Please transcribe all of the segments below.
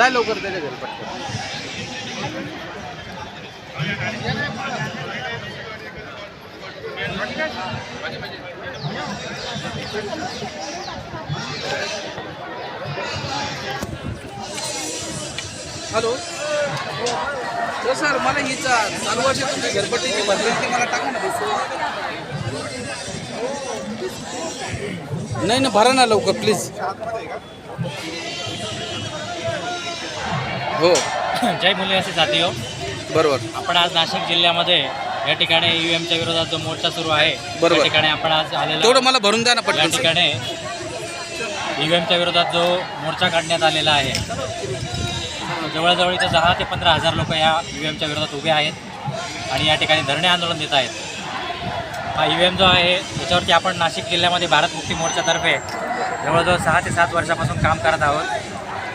जाय लवकर त्याच्या घरी पटकन. हॅलो. हो सर मला ही चालू वर्षी तुमची घरपट्टीची भरली ती मला टाका ना नाही ना भरा ना लवकर प्लीज हो. जय मुलीवासी साथी हो बरोबर. आपण आज नाशिक जिल्ह्यामध्ये या ठिकाणी यू एमच्या विरोधात जो मोर्चा सुरू आहे बरोबर. त्या ठिकाणी आपण आज आलेलो तेवढं मला भरून द्या ना या पटकन. ठिकाणी एमच्या विरोधात जो मोर्चा काढण्यात आलेला आहे जवळजवळ इथं दहा ते पंधरा हजार लोक या यू एमच्या विरोधात उभे आहेत आणि या ठिकाणी धरणे आंदोलन देत आहेत. हा यू एम जो आहे याच्यावरती आपण नाशिक जिल्ह्यामध्ये भारत मुक्ती मोर्चातर्फे जवळजवळ सहा ते सात वर्षापासून काम करत आहोत.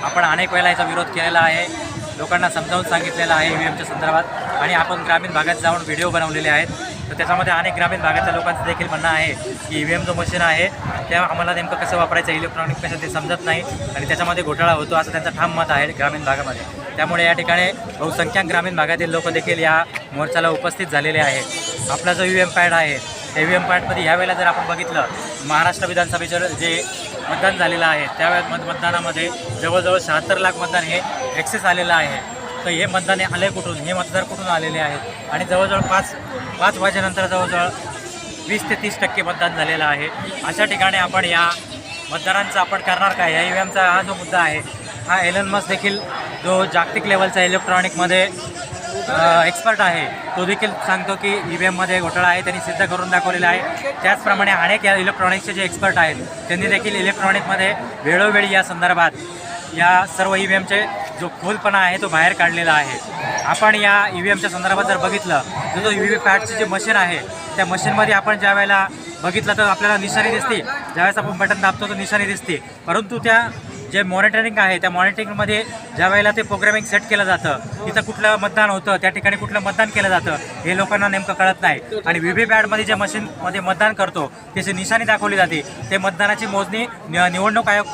आपण अनेक वेळेला याचा विरोध केलेला आहे. लोकांना समजावून सांगितलेलं आहे ई व्ही एमच्या संदर्भात. आणि आपण ग्रामीण भागात जाऊन व्हिडिओ बनवलेले आहेत. तर त्याच्यामध्ये अनेक ग्रामीण भागातल्या लोकांचं देखील म्हणणं आहे की ई व्ही एम जो मशीन आहे त्या आम्हाला नेमकं कसं वापरायचं? इलेक्ट्रॉनिक मशीन ते समजत नाही. आणि त्याच्यामध्ये घोटाळा होतो असं त्यांचं ठाम मत आहे ग्रामीण भागामध्ये. त्यामुळे या ठिकाणी बहुसंख्याक ग्रामीण भागातील लोक देखील या मोर्चाला उपस्थित झालेले आहेत. आपला जो यू एम पॅड आहे ए व्ही एम पॅडमध्ये ह्यावेळेला जर आपण बघितलं महाराष्ट्र विधानसभेचं जे मतदान झालेलं आहे. त्यावेळेस मत मतदानामध्ये जवळजवळ शहात्तर लाख मतदान हे एक्सेस आलेलं आहे. तर हे मतदान हे आले कुठून? हे मतदार कुठून आलेले आहेत? आणि जवळजवळ पाच पाच वाजेनंतर जवळजवळ वीस ते तीस टक्के मतदान झालेलं आहे. अशा ठिकाणी आपण या मतदारांचं आपण करणार काय? या ई व्ही एमचा हा जो मुद्दा आहे हा एलन मस देखील जो जागतिक लेवलचा इलेक्ट्रॉनिकमध्ये एक्सपर्ट आहे. तो देखील सांगतो की ई व्ही एममध्ये घोटाळा आहे त्यांनी सिद्ध करून दाखवलेला आहे. त्याचप्रमाणे अनेक या इलेक्ट्रॉनिक्सचे जे एक्सपर्ट आहेत त्यांनी देखील इलेक्ट्रॉनिकमध्ये वेळोवेळी या संदर्भात या सर्व ई व्ही एमचे जो खोलपणा आहे तो बाहेर काढलेला आहे. आपण या ई व्ही एमच्या संदर्भात जर बघितलं तर जो ई व्ही पॅडचे जे मशीन आहे त्या मशीनमध्ये आपण ज्या वेळेला बघितलं तर आपल्याला निशाणी दिसते. ज्यावेळेस आपण बटन दाबतो तर निशाणी दिसते. परंतु त्या जे मॉनिटरिंग आहे त्या मॉनिटरिंगमध्ये ज्या वेळेला ते प्रोग्रामिंग सेट केलं जातं तिथं कुठलं मतदान होतं त्या ठिकाणी कुठलं मतदान केलं जातं हे लोकांना नेमकं कळत नाही. आणि व्ही व्ही पॅडमध्ये जे मशीनमध्ये मतदान करतो त्याची निशाणी दाखवली जाते. ते मतदानाची मोजणी निवडणूक आयोग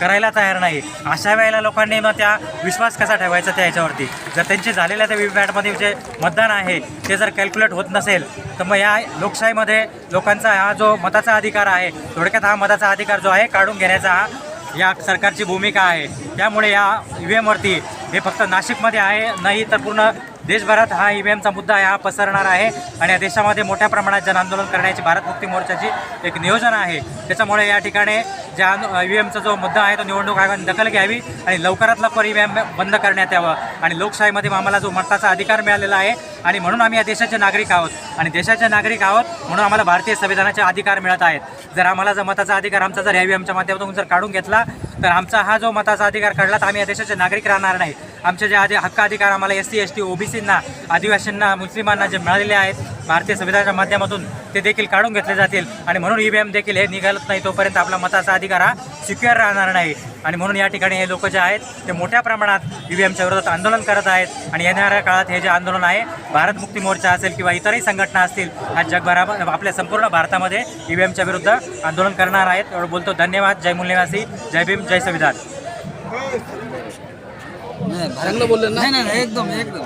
करायला तयार नाही. अशा वेळेला लोकांनी मग त्या विश्वास कसा ठेवायचा त्या ह्याच्यावरती जर त्यांचे झालेल्या त्या व्हीव्हीपॅटमध्ये जे मतदान आहे ते जर कॅल्क्युलेट होत नसेल तर मग या लोकशाहीमध्ये लोकांचा हा जो मताचा अधिकार आहे थोडक्यात हा मताचा अधिकार जो आहे काढून घेण्याचा हा या सरकारची भूमिका आहे. त्यामुळे या ई व्ही एमवरती हे फक्त नाशिकमध्ये आहे नाही तर पूर्ण देशभरात हा ई व्ही एमचा मुद्दा हा पसरणार आहे आणि या देशामध्ये मोठ्या प्रमाणात जन आंदोलन करण्याची भारत मुक्ती मोर्चाची एक नियोजन आहे. त्याच्यामुळे या ठिकाणी ज्या ई व्ही एमचा जो मुद्दा आहे तो निवडणूक आयोगाने दखल घ्यावी आणि लवकरात लवकर ई व्ही एम बंद करण्यात यावं आणि लोकशाहीमध्ये आम्हाला जो मताचा अधिकार मिळालेला आहे आणि म्हणून आम्ही या देशाचे नागरिक आहोत आणि देशाचे नागरिक आहोत म्हणून आम्हाला भारतीय संविधानाचे अधिकार मिळत आहेत. जर आम्हाला जर मताचा अधिकार आमचा जर ई व्ही एमच्या माध्यमातून जर काढून घेतला तर आमचा हा जो मताचा अधिकार काढला तर आम्ही या देशाचे नागरिक राहणार नाही. आमचे जे आधी हक्क अधिकार आम्हाला एस सी एस टी ओबीसींना आदिवासींना मुस्लिमांना जे मिळालेले आहेत भारतीय संविधानाच्या माध्यमातून ते देखील काढून घेतले जातील. आणि म्हणून ई व्ही एम देखील हे निघालत नाही तोपर्यंत आपला मताचा अधिकार हा सिक्युअर राहणार नाही. आणि म्हणून या ठिकाणी हे लोक जे आहेत ते मोठ्या प्रमाणात ई व्ही एमच्या विरोधात आंदोलन करत आहेत. आणि येणाऱ्या काळात हे जे आंदोलन आहे भारत मुक्ती मोर्चा असेल किंवा इतरही संघटना असतील आज जगभरा आपल्या संपूर्ण भारतामध्ये ई व्ही एमच्या विरुद्ध आंदोलन करणार आहेत. एवढं बोलतो. धन्यवाद. जय मूल्यवासी जय भीम. जय संविधान चांगलं बोललं ना नाही नाही एकदम एकदम